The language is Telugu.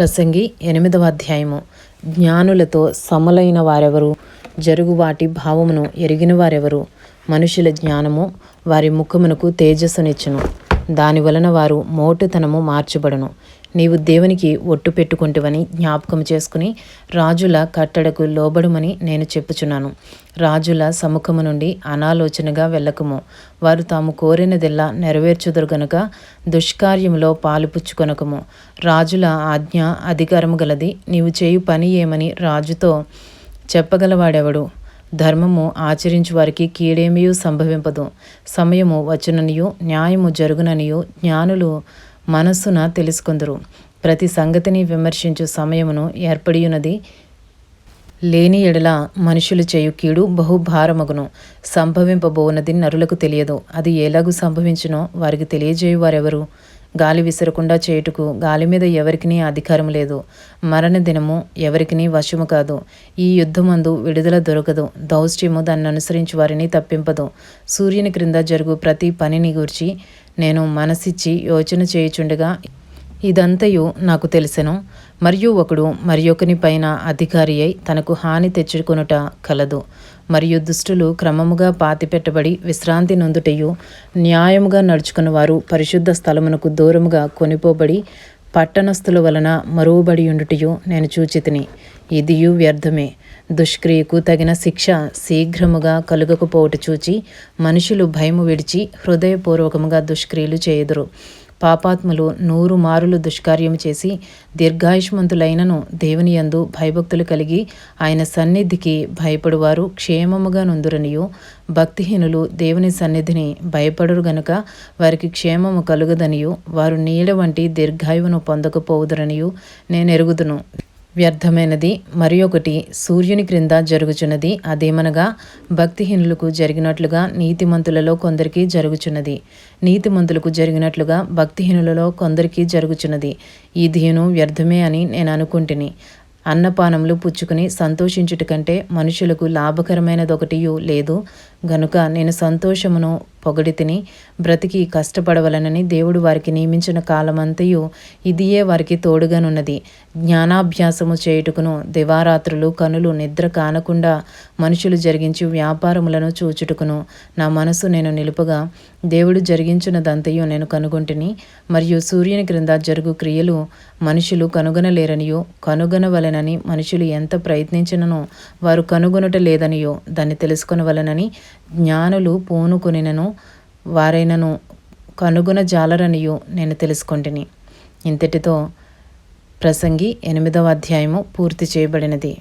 ప్రసంగి ఎనిమిదవ అధ్యాయము. జ్ఞానులతో సమలైన వారెవరు? జరుగువాటి భావమును ఎరిగిన వారెవరు? మనుషుల జ్ఞానము వారి ముఖమునకు తేజస్సునిచ్చును. దాని వలన వారు మోటుతనము మార్చబడును. నీవు దేవునికి ఒట్టు పెట్టుకుంటువని జ్ఞాపకం చేసుకుని రాజుల కట్టడకు లోబడుమని నేను చెప్పుచున్నాను. రాజుల సముఖము నుండి అనాలోచనగా వెళ్ళకము. వారు తాము కోరినదెల్లా నెరవేర్చుదురు గనుక దుష్కార్యములో పాలుపుచ్చుకొనకము. రాజుల ఆజ్ఞ అధికారము గలది నీవు చేయు పని ఏమని రాజుతో చెప్పగలవాడెవడు? ధర్మము ఆచరించు వారికి కీడేమియూ సంభవింపదు. సమయము వచ్చుననియు న్యాయము జరుగుననియు జ్ఞానులు మనస్సున తెలుసుకుందరు. ప్రతి సంగతిని విమర్శించు సమయమును ఏర్పడియున్నది లేని ఎడల మనుషులు చేయు కీడు బహుభారమగును. సంభవింపబోనది నరులకు తెలియదు. అది ఎలాగూ సంభవించునో వారికి తెలియజేయువారెవరు? గాలి విసరకుండా చేయుటకు గాలి మీద ఎవరికినీ అధికారం లేదు. మరణ దినము ఎవరికినీ వశము కాదు. ఈ యుద్ధమందు విడుదల దొరకదు. దౌష్ట్యము దాన్ని అనుసరించి వారిని తప్పింపదు. సూర్యుని క్రింద జరుగు ప్రతి పనిని గూర్చి నేను మనసిచ్చి యోచన చేయుచుండగా ఇదంతయు నాకు తెలిసెను. మరియు ఒకడు మరి ఒకని పైన అధికారి అయి తనకు హాని తెచ్చుకొనుట కలదు. మరియు దుష్టులు క్రమముగా పాతిపెట్టబడి విశ్రాంతి నొందుటయు న్యాయముగా నడుచుకున్న వారు పరిశుద్ధ స్థలమునకు దూరముగా కొనిపోబడి పట్టణస్థుల వలన మరువబడి ఉండుటయు నేను చూచితిని. ఇదియు వ్యర్థమే. దుష్క్రియకు తగిన శిక్ష శీఘ్రముగా కలుగకపోవట చూచి మనుషులు భయము విడిచి హృదయపూర్వకముగా దుష్క్రియలు చేయుదురు. పాపాత్ములు నూరు మారులు దుష్కార్యము చేసి దీర్ఘాయుష్మంతులైనను దేవుని యందు భయభక్తులు కలిగి ఆయన సన్నిధికి భయపడువారు క్షేమముగా నుందురనియు. భక్తిహీనులు దేవుని సన్నిధిని భయపడరు గనుక వారికి క్షేమము కలుగదనియు. వారు నీడ వంటి దీర్ఘాయువును పొందకపోవుదురనియు. నేనెరుగుదును. వ్యర్థమైనది. మరి ఒకటి సూర్యుని క్రింద జరుగుచున్నది. అదేమనగా భక్తిహీనులకు జరిగినట్లుగా నీతిమంతులలో కొందరికి జరుగుచున్నది. నీతిమంతులకు జరిగినట్లుగా భక్తిహీనులలో కొందరికి జరుగుచున్నది. ఈ ధీను వ్యర్థమే అని నేను అనుకుంటుని. అన్నపానములు పుచ్చుకుని సంతోషించుట కంటే మనుషులకు లాభకరమైనదొకటియు లేదు. గనుక నేను సంతోషమును పొగడి తిని బ్రతికి కష్టపడవలనని దేవుడు వారికి నియమించిన కాలమంతయు ఇదియే వారికి తోడుగానున్నది. జ్ఞానాభ్యాసము చేయుటకును దివారాత్రులు కనులు నిద్ర కానకుండా మనుషులు జరిగించి వ్యాపారములను చూచుటకును నా మనసు నేను నిలుపగా దేవుడు జరిగించినదంతయు నేను కనుగొంటిని. మరియు సూర్యుని క్రింద జరుగు క్రియలు మనుషులు కనుగొనలేరనియో కనుగొనవలెనని మనుషులు ఎంత ప్రయత్నించిననో వారు కనుగొనట లేదనియో దాన్ని తెలుసుకొనవలనని జ్ఞానులు పూనుకొనినను వారైనను కనుగొన జాలరనియు నేను తెలుసుకొంటిని. ఇంతటితో ప్రసంగి ఎనిమిదవ అధ్యాయము పూర్తి చేయబడినది.